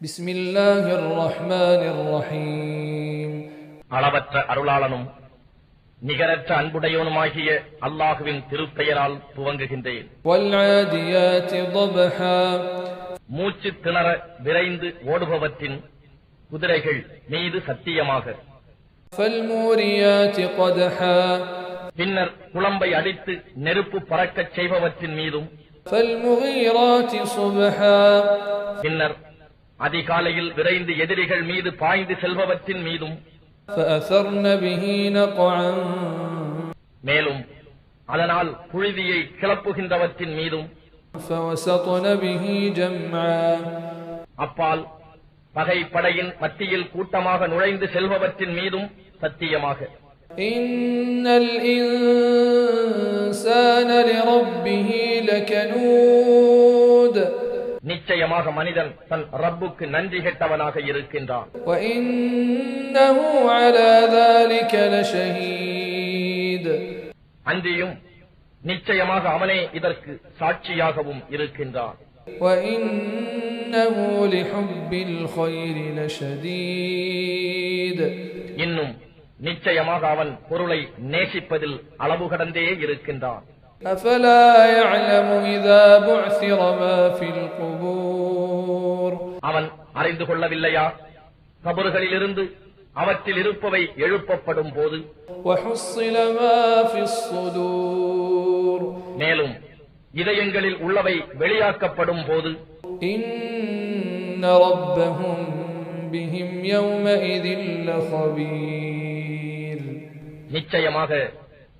بسم الله الرحمن الرحيم அளவற்ற அருளாளனும் நிகரற்ற அன்புடையவனுமாகிய அல்லாஹுவின் திருப்பெயரால் துவங்குகின்றேன் والعاديات ضبحا மூச்சு திணற விரைந்து ஓடுபவற்றின் குதிரைகள் மீது சத்தியமாக فالموريات قدحا பின்னர் குழம்பை அடித்து நெருப்பு பறக்கச் செய்பவற்றின் மீதும் فالمغيرات صبحا பின்னர் அதிகாலையில் விரைந்து எதிரிகள் மீது பாய்ந்து செல்பவற்றின் மீதும் மேலும் அதனால் புழுதியை கிளப்புகின்றவற்றின் மீதும் அப்பால் பகைப்படையின் மத்தியில் கூட்டமாக நுழைந்து செல்பவற்றின் மீதும் சத்தியமாக. இன்னல் இன்சான நிச்சயமாக மனிதன் தன் ரப்புக்கு நன்றி கெட்டவனாக இருக்கின்றான். அன்றியும் நிச்சயமாக அவனே இதற்கு சாட்சியாகவும் இருக்கின்றான். இன்னும் நிச்சயமாக அவன் பொருளை நேசிப்பதில் அளவு கடந்தே இருக்கின்றான். أفلا يعلم إذا بعثر ما في القبور அவன் அறிந்து கொள்ளவில்லையா கபறுகளிலிருந்து அவற்றில் இருப்பவை எழுப்பப்படும் போது وحصل ما في الصدور மேலும் இதயங்களில் உள்ளவை வெளியாக்கப்படும் போது إن ربهم بهم يومئذ لخبير நிச்சயமாக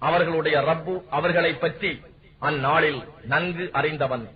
அவர்களுடைய ரப்பு அவர்களைப் பற்றி அந்நாளில் நன்கு அறிந்தவன்.